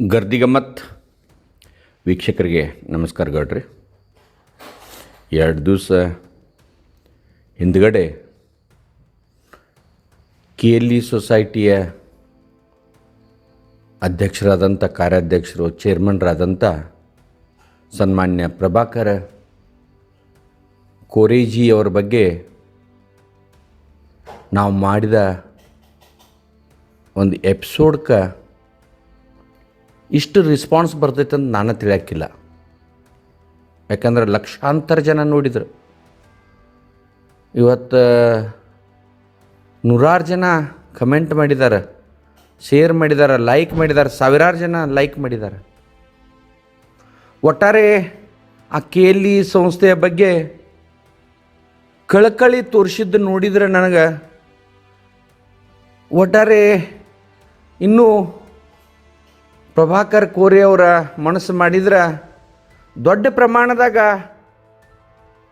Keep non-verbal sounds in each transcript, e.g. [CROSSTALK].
ಗರ್ದಿಗಮ್ಮತ್ ವೀಕ್ಷಕರಿಗೆ ನಮಸ್ಕಾರ ಗೌಡ್ರಿ. ಎರಡು ದಿವಸ ಹಿಂದ್ಗಡೆ ಕೆ ಎಲ್ ಇ ಸೊಸೈಟಿಯ ಅಧ್ಯಕ್ಷರಾದಂಥ, ಕಾರ್ಯಾಧ್ಯಕ್ಷರು ಚೇರ್ಮನ್ರಾದಂಥ ಸನ್ಮಾನ್ಯ ಪ್ರಭಾಕರ ಕೋರೇಜಿ ಅವರ ಬಗ್ಗೆ ನಾವು ಮಾಡಿದ ಒಂದು ಎಪಿಸೋಡ್ಗೆ ಇಷ್ಟು ರಿಸ್ಪಾನ್ಸ್ ಬರ್ತೈತೆ ಅಂತ ನಾನು ತಿಳಿಯಕ್ಕಿಲ್ಲ ಯಾಕಂದ್ರೆ ಲಕ್ಷಾಂತರ ಜನ ನೋಡಿದ್ರು. ಇವತ್ತು ನೂರಾರು ಜನ ಕಮೆಂಟ್ ಮಾಡಿದ್ದಾರೆ ಶೇರ್ ಮಾಡಿದ್ದಾರೆ ಲೈಕ್ ಮಾಡಿದ್ದಾರೆ ಸಾವಿರಾರು ಜನ ಲೈಕ್ ಮಾಡಿದ್ದಾರೆ ಒಟ್ಟಾರೆ ಆ ಕೇಲಿ ಸಂಸ್ಥೆಯ ಬಗ್ಗೆ ಕಳಕಳಿ ತೋರಿಸಿದ್ದು ನೋಡಿದ್ರೆ ನನಗೆ ಒಟ್ಟಾರೆ ಇನ್ನೂ ಪ್ರಭಾಕರ್ ಕೋರೆ ಅವರ ಮನಸ್ಸು ಮಾಡಿದ್ರೆ ದೊಡ್ಡ ಪ್ರಮಾಣದಾಗ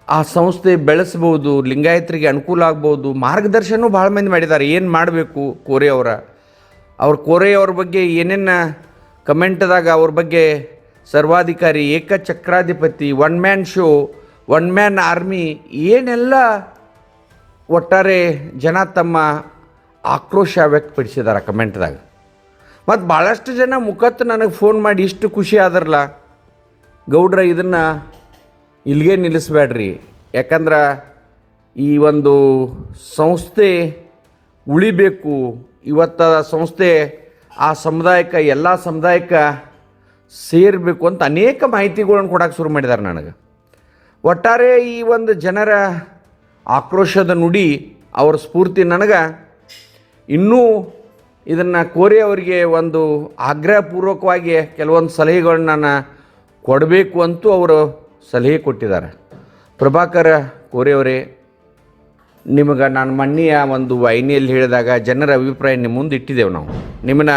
ಆ ಸಂಸ್ಥೆ ಬೆಳೆಸ್ಬೋದು ಲಿಂಗಾಯತರಿಗೆ ಅನುಕೂಲ ಆಗ್ಬೋದು ಮಾರ್ಗದರ್ಶನ ಭಾಳ ಮಂದಿ ಮಾಡಿದ್ದಾರೆ. ಏನು ಮಾಡಬೇಕು ಕೋರೆ ಅವರ? ಅವ್ರ ಕೋರೆ ಅವ್ರ ಬಗ್ಗೆ ಏನೇನು ಕಮೆಂಟ್ದಾಗ ಅವ್ರ ಬಗ್ಗೆ ಸರ್ವಾಧಿಕಾರಿ, ಏಕಚಕ್ರಾಧಿಪತಿ one man show one man army ಏನೆಲ್ಲ ಒಟ್ಟಾರೆ ಜನ ತಮ್ಮ ಆಕ್ರೋಶ ವ್ಯಕ್ತಪಡಿಸಿದ್ದಾರೆ ಕಮೆಂಟ್ದಾಗ ಮತ್ತು ಭಾಳಷ್ಟು ಜನ ಮುಖತ್ತು ನನಗೆ ಫೋನ್ ಮಾಡಿ ಇಷ್ಟು ಖುಷಿ ಆದ್ರಲ್ಲ ಗೌಡ್ರ, ಇದನ್ನು ಇಲ್ಲಿಗೆ ನಿಲ್ಲಿಸ್ಬೇಡ್ರಿ ಯಾಕಂದ್ರೆ ಈ ಒಂದು ಸಂಸ್ಥೆ ಉಳಿಬೇಕು. ಇವತ್ತ ಸಂಸ್ಥೆ, ಆ ಸಮುದಾಯಕ್ಕೆ, ಎಲ್ಲ ಸಮುದಾಯಕ್ಕೆ ಸೇರಬೇಕು ಅಂತ ಅನೇಕ ಮಾಹಿತಿಗಳನ್ನು ಕೊಡೋಕೆ ಶುರು ಮಾಡಿದ್ದಾರೆ ನನಗೆ. ಒಟ್ಟಾರೆ ಈ ಒಂದು ಜನರ ಆಕ್ರೋಶದ ನುಡಿ ಅವರ ಸ್ಫೂರ್ತಿ ನನಗೆ ಇನ್ನೂ ಇದನ್ನು ಕೋರಿ ಅವರಿಗೆ ಒಂದು ಆಗ್ರಹಪೂರ್ವಕವಾಗಿ ಕೆಲವೊಂದು ಸಲಹೆಗಳನ್ನ ನಾನು ಕೊಡಬೇಕು ಅಂತೂ ಅವರು ಸಲಹೆ ಕೊಟ್ಟಿದ್ದಾರೆ. ಪ್ರಭಾಕರ ಕೋರಿಯವರೇ ನಿಮಗೆ ನಾನು ಮಣ್ಣಿಯ ಒಂದು ವಾಹಿನಿಯಲ್ಲಿ ಹೇಳಿದಾಗ ಜನರ ಅಭಿಪ್ರಾಯ ನಿಮ್ಮ ಮುಂದೆ ಇಟ್ಟಿದ್ದೇವೆ ನಾವು. ನಿಮ್ಮನ್ನ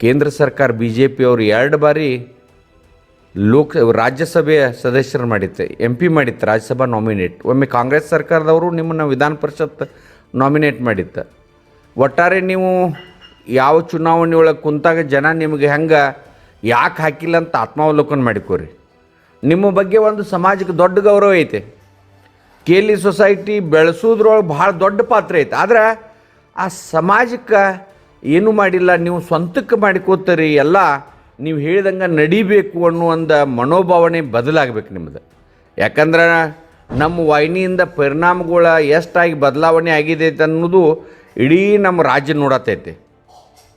ಕೇಂದ್ರ ಸರ್ಕಾರ ಬಿ ಜೆ ಪಿಯವರು ಎರಡು ಬಾರಿ ಲೋಕ ರಾಜ್ಯಸಭೆಯ ಸದಸ್ಯರು ಮಾಡಿತ್ತು ಎಂ ಪಿ ಮಾಡಿತ್ತು, ರಾಜ್ಯಸಭಾ ನಾಮಿನೇಟ್ ಒಮ್ಮೆ ಕಾಂಗ್ರೆಸ್ ಸರ್ಕಾರದವರು ನಿಮ್ಮನ್ನು ವಿಧಾನ ಪರಿಷತ್ ನಾಮಿನೇಟ್ ಮಾಡಿತ್ತು. ಒಟ್ಟಾರೆ ನೀವು ಯಾವ ಚುನಾವಣೆ ಒಳಗೆ ಕುಂತಾಗ ಜನ ನಿಮಗೆ ಹೆಂಗೆ ಯಾಕೆ ಹಾಕಿಲ್ಲ ಅಂತ ಆತ್ಮಾವಲೋಕನ ಮಾಡಿಕೋರಿ. ನಿಮ್ಮ ಬಗ್ಗೆ ಒಂದು ಸಮಾಜಕ್ಕೆ ದೊಡ್ಡ ಗೌರವ ಐತೆ. ಕೇಲಿ ಸೊಸೈಟಿ ಬೆಳೆಸೋದ್ರೊಳಗೆ ಭಾಳ ದೊಡ್ಡ ಪಾತ್ರ ಐತೆ. ಆದ್ರೆ ಆ ಸಮಾಜಕ್ಕೆ ಏನೂ ಮಾಡಿಲ್ಲ, ನೀವು ಸ್ವಂತಕ್ಕೆ ಮಾಡಿಕೋತೀರಿ, ಎಲ್ಲ ನೀವು ಹೇಳಿದಂಗೆ ನಡಿಬೇಕು ಅನ್ನೋ ಒಂದು ಮನೋಭಾವನೆ ಬದಲಾಗಬೇಕು ನಿಮ್ಮದು ಯಾಕಂದ್ರೆ ನಮ್ಮ ವಾಹಿನಿಯಿಂದ ಪರಿಣಾಮಗಳ ಎಷ್ಟಾಗಿ ಬದಲಾವಣೆ ಆಗಿದೆ ಅನ್ನೋದು ಇಡೀ ನಮ್ಮ ರಾಜ್ಯ ನೋಡತೈತೆ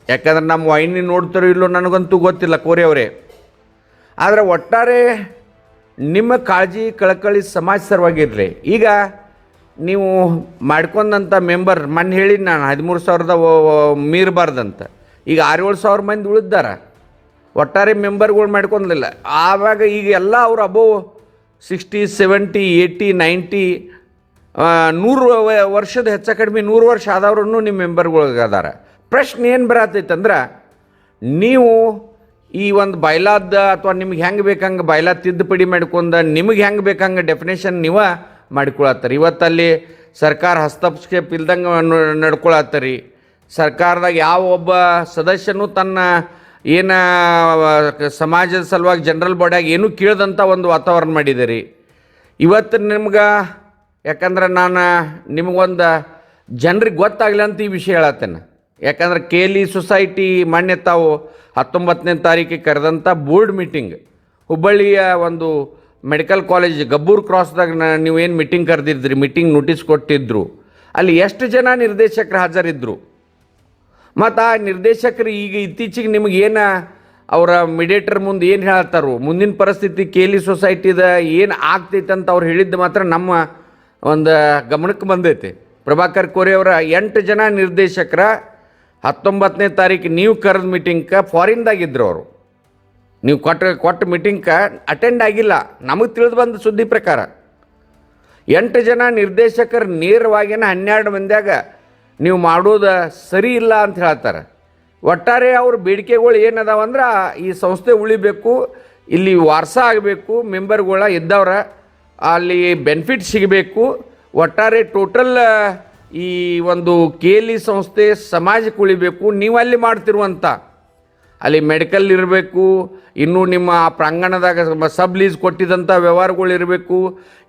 ಯಾಕಂದ್ರೆ ನಮ್ಮ ವೈನಿ ನೋಡ್ತಾರೋ ಇಲ್ಲೋ ನನಗಂತೂ ಗೊತ್ತಿಲ್ಲ ಕೋರಿಯವರೇ ಆದರೆ ಒಟ್ಟಾರೆ ನಿಮ್ಮ ಕಾಳಜಿ, ಕಳಕಳಿ ಸಮಾಜ ಸರವಾಗಿರಲಿ ಈಗ ನೀವು ಮಾಡ್ಕೊಂಡಂಥ ಮೆಂಬರ್ ಮೊನ್ನೆ ಹೇಳಿ ನಾನು, ಹದಿಮೂರು ಸಾವಿರದ ಮೀರಬಾರ್ದಂತ. ಈಗ ಆರು ಏಳು ಸಾವಿರ ಮಂದಿ ಉಳಿದಾರ ಒಟ್ಟಾರೆ ಮೆಂಬರ್ಗಳು ಮಾಡ್ಕೊಂಡಿಲ್ಲ ಆವಾಗ ಈಗ ಎಲ್ಲ ಅವ್ರು above sixty seventy eighty ninety ನೂರು ವರ್ಷದ ಹೆಚ್ಚ ಕಡಿಮೆ ನೂರು ವರ್ಷ ಆದವ್ರೂ ನಿಮ್ಮ ಮೆಂಬರ್ಗಳಿಗದಾರ. ಪ್ರಶ್ನೆ ಏನು ಬರತ್ತೈತಂದ್ರೆ ನೀವು ಈ ಒಂದು ಬಯಲಾದ ಅಥವಾ ನಿಮ್ಗೆ ಹೆಂಗೆ ಬೇಕಂಗೆ ಬಯಲಾದ ತಿದ್ದುಪಡಿ ಮಾಡ್ಕೊಂಡ ನಿಮಗೆ ಹೆಂಗೆ ಬೇಕಂಗೆ ಡೆಫಿನೇಷನ್ ನೀವ ಮಾಡ್ಕೊಳತ್ತರಿ. ಇವತ್ತಲ್ಲಿ ಸರ್ಕಾರ ಹಸ್ತಕ್ಷೇಪ ಇಲ್ದಂಗೆ ನಡ್ಕೊಳತ್ತರಿ. ಸರ್ಕಾರದಾಗ ಯಾವ ಒಬ್ಬ ಸದಸ್ಯನೂ ತನ್ನ ಏನ ಸಮಾಜದ ಸಲುವಾಗಿ ಜನರಲ್ ಬಾಡಿಯಾಗಿ ಏನೂ ಕೇಳ್ದಂಥ ಒಂದು ವಾತಾವರಣ ಮಾಡಿದ್ದೀರಿ ಇವತ್ತು ನಿಮ್ಗೆ ಯಾಕಂದ್ರೆ ನಾನು ನಿಮಗೊಂದು ಜನರಿಗೆ ಗೊತ್ತಾಗಲಿ ಅಂತ ಈ ವಿಷಯ ಹೇಳತ್ತೇನೆ. ಯಾಕಂದ್ರೆ ಕೇಲಿ ಸೊಸೈಟಿ ಮಾನ್ಯ ತಾವು ಹತ್ತೊಂಬತ್ತನೇ ತಾರೀಕಿಗೆ ಕರೆದಂಥ ಬೋರ್ಡ್ ಮೀಟಿಂಗ್ ಹುಬ್ಬಳ್ಳಿಯ ಒಂದು ಮೆಡಿಕಲ್ ಕಾಲೇಜ್ ಗಬ್ಬೂರ್ ಕ್ರಾಸ್ದಾಗ ನೀವು ಏನು ಮೀಟಿಂಗ್ ಕರೆದಿದ್ರಿ ಮೀಟಿಂಗ್ ನೋಟಿಸ್ ಕೊಟ್ಟಿದ್ದರು ಅಲ್ಲಿ ಎಷ್ಟು ಜನ ನಿರ್ದೇಶಕರು ಹಾಜರಿದ್ದರು ಮತ್ತು ಆ ನಿರ್ದೇಶಕರು ಈಗ ಇತ್ತೀಚೆಗೆ ನಿಮಗೆ ಏನು ಅವರ ಮಿಡಿಯೇಟರ್ ಮುಂದೆ ಏನು ಹೇಳ್ತಾರೋ, ಮುಂದಿನ ಪರಿಸ್ಥಿತಿ ಕೇಲಿ ಸೊಸೈಟಿದ ಏನು ಆಗ್ತೈತೆ ಅಂತ ಅವ್ರು ಹೇಳಿದ್ದು ಮಾತ್ರ ನಮ್ಮ ಒಂದು ಗಮನಕ್ಕೆ ಬಂದೈತಿ. ಪ್ರಭಾಕರ್ ಕೋರೆ ಅವರ ಎಂಟು ಜನ ನಿರ್ದೇಶಕರ ಹತ್ತೊಂಬತ್ತನೇ ತಾರೀಕು ನೀವು ಕರೆದ ಮೀಟಿಂಗ್ಕ ಫಾರಿನ್ದಾಗಿದ್ದರು ಅವರು. ನೀವು ಕೊಟ್ಟ ಕೊಟ್ಟ ಮೀಟಿಂಗ್ಕ ಅಟೆಂಡ್ ಆಗಿಲ್ಲ. ನಮಗೆ ತಿಳಿದು ಬಂದ ಸುದ್ದಿ ಪ್ರಕಾರ. ಎಂಟು ಜನ ನಿರ್ದೇಶಕರು ನೇರವಾಗಿನ ಹನ್ನೆರಡು ಮಂದಿಯಾಗ ನೀವು ಮಾಡೋದು ಸರಿ ಇಲ್ಲ ಅಂತ ಹೇಳ್ತಾರೆ. ಒಟ್ಟಾರೆ ಅವ್ರ ಬೇಡಿಕೆಗಳು ಏನದಾವಂದ್ರೆ ಈ ಸಂಸ್ಥೆ ಉಳಿಬೇಕು, ಇಲ್ಲಿ ವಾರ್ಸ ಆಗಬೇಕು ಮೆಂಬರ್ಗಳ ಇದ್ದವ್ರ ಅಲ್ಲಿ ಬೆನಿಫಿಟ್ ಸಿಗಬೇಕು. ಒಟ್ಟಾರೆ ಟೋಟಲ್ ಈ ಒಂದು ಕೇಲಿ ಸಂಸ್ಥೆ ಸಮಾಜಕ್ಕೆ ಉಳಿಬೇಕು ನೀವು ಅಲ್ಲಿ ಮಾಡ್ತಿರುವಂಥ ಅಲ್ಲಿ ಮೆಡಿಕಲ್ ಇರಬೇಕು. ಇನ್ನೂ ನಿಮ್ಮ ಪ್ರಾಂಗಣದಾಗ ಸಬ್ ಲೀಸ್ ಕೊಟ್ಟಿದ್ದಂಥ ವ್ಯವಹಾರಗಳು ಇರಬೇಕು.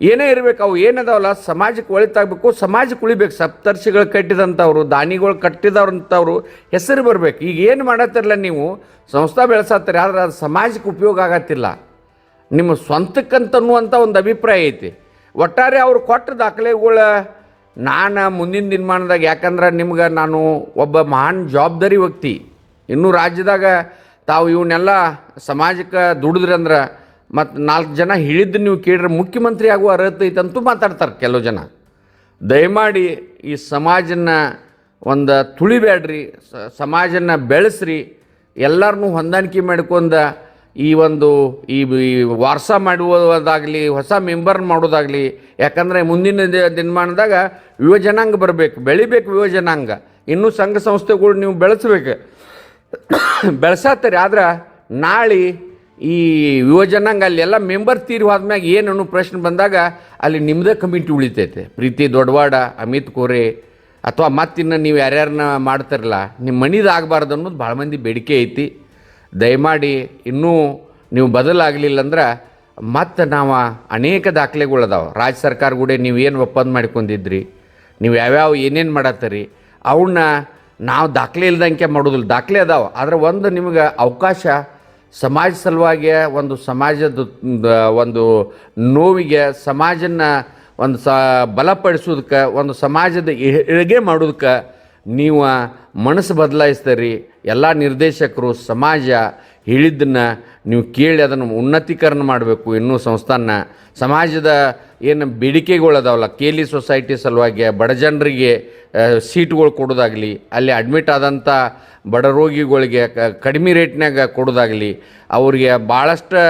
ಏನೇ ಇರಬೇಕು, ಅವು ಏನದಾವಲ್ಲ, ಸಮಾಜಕ್ಕೆ ಒಳಿತಾಗಬೇಕು. ಸಮಾಜಕ್ಕೆ ಉಳಿಬೇಕು ಸಪ್ತರ್ಷಿಗಳು ಕಟ್ಟಿದಂಥವ್ರು, ದಾನಿಗಳು ಕಟ್ಟಿದವ್ರಂಥವ್ರು ಹೆಸರು ಬರಬೇಕು. ಈಗ ಏನು ಮಾಡತ್ತಿರಲ್ಲ ನೀವು? ಸಂಸ್ಥೆ ಬೆಳೆಸತ್ತೀರಿ, ಆದರೆ ಅದು ಸಮಾಜಕ್ಕೆ ಉಪಯೋಗ ಆಗತ್ತಿಲ್ಲ. ನಿಮ್ಮ ಸ್ವಂತಕ್ಕಂತನ್ನುವಂಥ ಒಂದು ಅಭಿಪ್ರಾಯ ಐತಿ. ಒಟ್ಟಾರೆ ಅವ್ರು ಕೊಟ್ಟ ದಾಖಲೆಗಳ ನಾನು ಮುಂದಿನ ದಿನಮಾನದಾಗ, ಯಾಕಂದ್ರೆ ನಿಮ್ಗೆ ನಾನು ಒಬ್ಬ ಮಹಾನ್ ಜವಾಬ್ದಾರಿ ವ್ಯಕ್ತಿ. ಇನ್ನೂ ರಾಜ್ಯದಾಗ ತಾವು ಇವನ್ನೆಲ್ಲ ಸಮಾಜಕ್ಕೆ ದುಡಿದ್ರಂದ್ರೆ ಮತ್ತು ನಾಲ್ಕು ಜನ ಹೇಳಿದ್ದು ನೀವು ಕೇಳಿದ್ರೆ ಮುಖ್ಯಮಂತ್ರಿ ಆಗುವ ಅರ್ಹತೆ ಐತಂತೂ ಮಾತಾಡ್ತಾರೆ ಕೆಲವು ಜನ. ದಯಮಾಡಿ ಈ ಸಮಾಜನ ಒಂದು ತುಳಿಬೇಡ್ರಿ ಸಮಾಜನ ಬೆಳೆಸ್ರಿ ಎಲ್ಲರನ್ನೂ ಹೊಂದಾಣಿಕೆ ಮಾಡ್ಕೊಂಡ ಈ ಒಂದು ಈ ವಾರ್ಸ ಮಾಡುವುದಾಗಲಿ, ಹೊಸ ಮೆಂಬರ್ ಮಾಡೋದಾಗಲಿ ಯಾಕಂದರೆ ಮುಂದಿನ ದಿನಮಾನದಾಗ ಯುವಜನಾಂಗ ಬರಬೇಕು, ಬೆಳಿಬೇಕು ಯುವಜನಾಂಗ ಇನ್ನೂ ಸಂಘ ಸಂಸ್ಥೆಗಳು ನೀವು ಬೆಳೆಸ್ಬೇಕು. [COUGHS] ಬೆಳೆಸತ್ತೀರಿ, ಆದ್ರೆ ನಾಳೆ ಈ ಯುವಜನಾಂಗ ಅಲ್ಲಿ ಎಲ್ಲ ಮೆಂಬರ್ ತೀರಿ ಹೋದ್ಮ್ಯಾಗ ಏನು ಅನ್ನೋ ಪ್ರಶ್ನೆ ಬಂದಾಗ ಅಲ್ಲಿ ನಿಮ್ಮದೇ ಕಮಿಟಿ ಉಳಿತೈತೆ. ಪ್ರೀತಿ ದೊಡ್ಡವಾಡ ಅಮಿತ್ ಕೋರೆ, ಅಥವಾ ಮತ್ತಿನ್ನು ನೀವು ಯಾರ್ಯಾರನ್ನ ಮಾಡ್ತಾರಲ್ಲ ನಿಮ್ಮ ಮನಿದು ಆಗಬಾರ್ದು ಅನ್ನೋದು ಭಾಳ ಮಂದಿ ಬೇಡಿಕೆ ಐತಿ. ದಯಮಾಡಿ ಇನ್ನೂ ನೀವು ಬದಲಾಗಲಿಲ್ಲ ಅಂದ್ರೆ ಮತ್ತು ನಾವು ಅನೇಕ ದಾಖಲೆಗಳು ಅದಾವೆ ರಾಜ್ಯ ಸರ್ಕಾರ ಕೂಡ ನೀವು ಏನು ಒಪ್ಪಂದ ಮಾಡ್ಕೊಂಡಿದ್ರಿ? ನೀವು ಯಾವ್ಯಾವ ಏನೇನು ಮಾಡತ್ತರಿ? ಅವನ್ನ ನಾವು ದಾಖಲೆ ಇಲ್ದಂಗೆ ಮಾಡೋದಿಲ್ಲ. ದಾಖಲೆ ಅದಾವೆ. ಆದರೆ ಒಂದು ನಿಮಗೆ ಅವಕಾಶ ಸಮಾಜ ಸಲುವಾಗಿ ಒಂದು ಸಮಾಜದ ಒಂದು ನೋವಿಗೆ ಸಮಾಜನ ಒಂದು ಸ ಬಲಪಡಿಸೋದಕ್ಕೆ, ಒಂದು ಸಮಾಜದ ಇಳಿಗೆ ಮಾಡೋದಕ್ಕೆ ನೀವು ಮನಸ್ಸು ಬದಲಾಯಿಸ್ತೀರಿ. ಎಲ್ಲ ನಿರ್ದೇಶಕರು, ಸಮಾಜ ಹೇಳಿದ್ದನ್ನು ನೀವು ಕೇಳಿ ಅದನ್ನು ಉನ್ನತೀಕರಣ ಮಾಡಬೇಕು ಇನ್ನೂ ಸಂಸ್ಥಾನ. ಸಮಾಜದ ಏನು ಬೇಡಿಕೆಗಳು ಅದಾವಲ್ಲ ಕೇಲಿ ಸೊಸೈಟಿ ಸಲುವಾಗಿ ಬಡ ಜನರಿಗೆ ಸೀಟ್ಗಳು ಕೊಡೋದಾಗಲಿ, ಅಲ್ಲಿ ಅಡ್ಮಿಟ್ ಆದಂಥ ಬಡ ರೋಗಿಗಳಿಗೆ ಕಡಿಮೆ ರೇಟ್ನಾಗ ಕೊಡೋದಾಗಲಿ, ಅವ್ರಿಗೆ ಭಾಳಷ್ಟು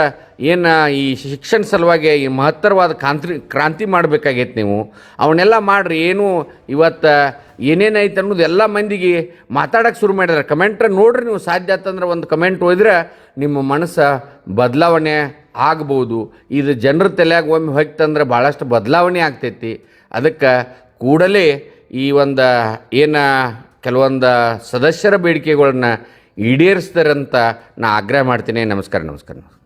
ಏನು ಈ ಶಿಕ್ಷಣ ಸಲುವಾಗಿ ಈ ಮಹತ್ತರವಾದ ಕ್ರಾಂತಿ ಕ್ರಾಂತಿ ಮಾಡಬೇಕಾಗೈತೆ ನೀವು. ಅವನ್ನೆಲ್ಲ ಮಾಡಿರಿ, ಏನು ಇವತ್ತು ಏನೇನೈತೆ ಅನ್ನೋದು ಎಲ್ಲ ಮಂದಿಗೆ ಮಾತಾಡೋಕ್ಕೆ ಶುರು ಮಾಡಿದ್ರೆ. ಕಮೆಂಟ್ರ ನೋಡ್ರಿ ನೀವು ಸಾಧ್ಯ ಆತಂದ್ರೆ ಒಂದು ಕಮೆಂಟ್ ಹೋದ್ರೆ ನಿಮ್ಮ ಮನಸ್ಸು ಬದಲಾವಣೆ ಆಗ್ಬೋದು. ಇದು ಜನರ ತಲೆಯಾಗ ಒಮ್ಮೆ ಹೋಗ್ತಂದ್ರೆ ಭಾಳಷ್ಟು ಬದಲಾವಣೆ ಆಗ್ತೈತಿ. ಅದಕ್ಕೆ ಕೂಡಲೇ ಈ ಒಂದು ಏನು ಕೆಲವೊಂದು ಸದಸ್ಯರ ಬೇಡಿಕೆಗಳನ್ನ ಈಡೇರಿಸ್ತಾರಂತ ನಾ ಆಗ್ರಹ ಮಾಡ್ತೀನಿ. ನಮಸ್ಕಾರ ನಮಸ್ಕಾರ.